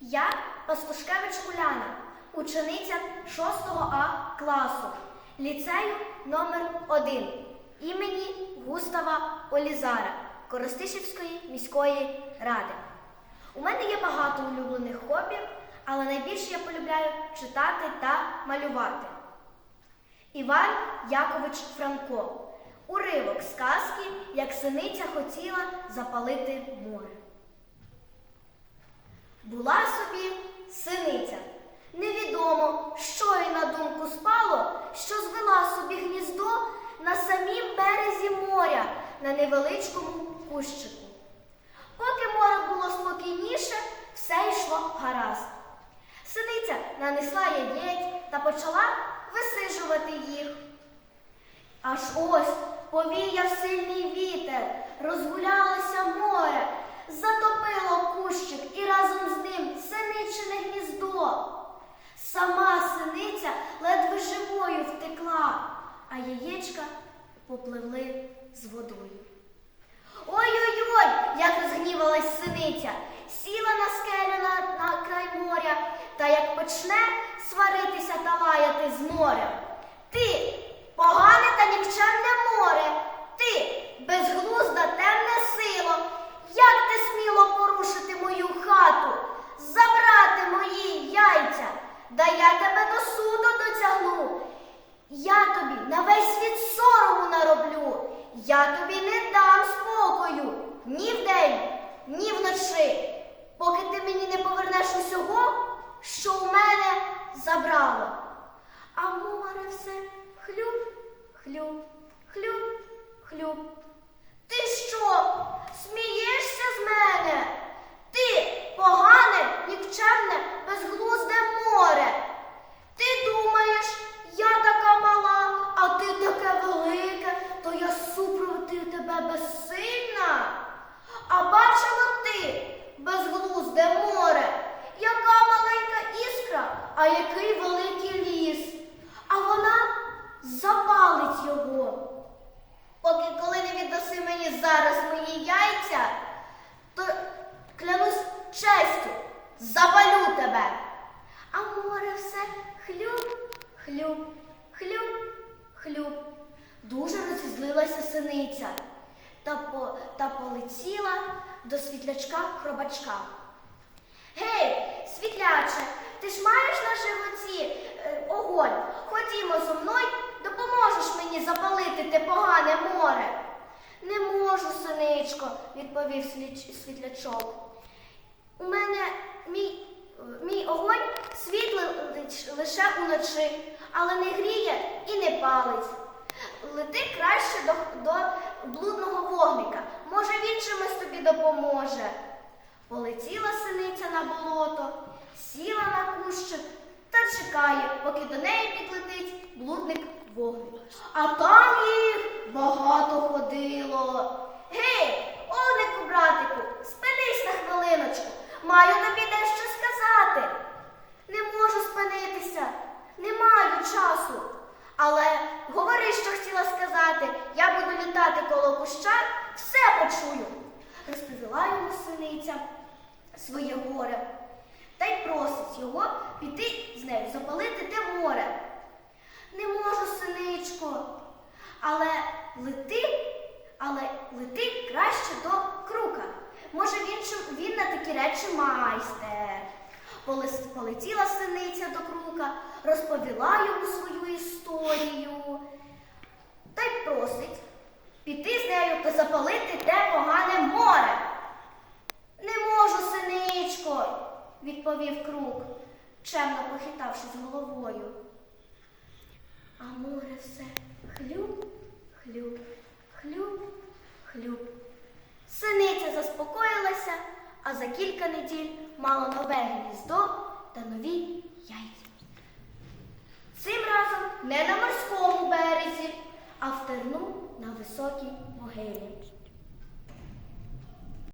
Я Пастушкевич Уляна, учениця 6 А класу, ліцею номер 1 імені Густава Олізара Коростишівської міської ради. У мене є багато улюблених хобі, але найбільше я полюбляю читати та малювати. Іван Якович Франко. Уривок сказки, як синиця хотіла запалити море. Була собі синиця. Невідомо, що їй на думку спало, що звела собі гніздо на самім березі моря на невеличкому кущику. Поки море було спокійніше, все йшло гаразд. Синиця нанесла яєць та почала висижувати їх. Аж ось повіяв сильний вітер, розгулялося море, затопило кущик і разом з ним синичине гніздо. Сама синиця ледве живою втекла, а яєчка попливли з водою. Ой-ой-ой, як розгнівалась синиця, сіла на скелю на, на край моря, та як почне сваритися та лаяти з морем. Ти, погане та нікчемне море, ти, безглузда темне сило, як ти сміло порушити мою хату, забрати мої яйця, да я тебе до суду дотягну. Я тобі на весь світ сорому нароблю. Я тобі не дам спокою ні вдень, ні вночі, поки ти мені не повернеш усього, що у мене забрало. А море все хлюп, хлюп, хлюп, хлюп. Ти що, смієшся з мене? Ти погане, нікчемне, безглузде море. Ти думаєш, я така мала, а ти таке велике, то я супроти тебе безсильна. А бачила ти, безглузде море, яка маленька іскра, а який великий ліс. А вона запалить його. Поки коли не віддаси мені зараз мої яйця, то клянусь честю, запалю тебе. А море все хлюп, хлюп, хлюп, хлюп. Дуже розізлилася синиця та, по, та полетіла до світлячка хробачка. Гей, світляче, ти ж маєш на животі е, огонь. Ходімо зо мною, допоможеш мені запалити те погане море. Не можу, синичко, відповів світлячок. У мене мій, мій огонь світлить лише уночі, але не гріє і не палить. Лети краще до, до блудного вогника. Може, він чимось тобі допоможе. Полетіла синиця на болото, сіла на кущик та чекає, поки до неї підлетить блудник вогник. А там їх багато ходило. Гей, Маю тобі дещо сказати. Не можу спинитися, не маю часу. Але говори, що хотіла сказати. Я буду літати коло куща, все почую. Розповіла йому синиця своє горе та й просить його піти з нею запалити те море. Не можу, синичко, але лети, але лети краще до крука. Може, він, на такі речі майстер. Полетіла синиця до крука, розповіла йому свою історію та й просить піти з нею та запалити те погане море. Не можу, синичко, відповів крук, чемно похитавшись головою. А море все хлюп, хлюп, хлюп, хлюп. Синиця заспокоїлася, а за кілька неділь мала нове гніздо та нові яйця. Цим разом не на морському березі, а в терну на високій могилі.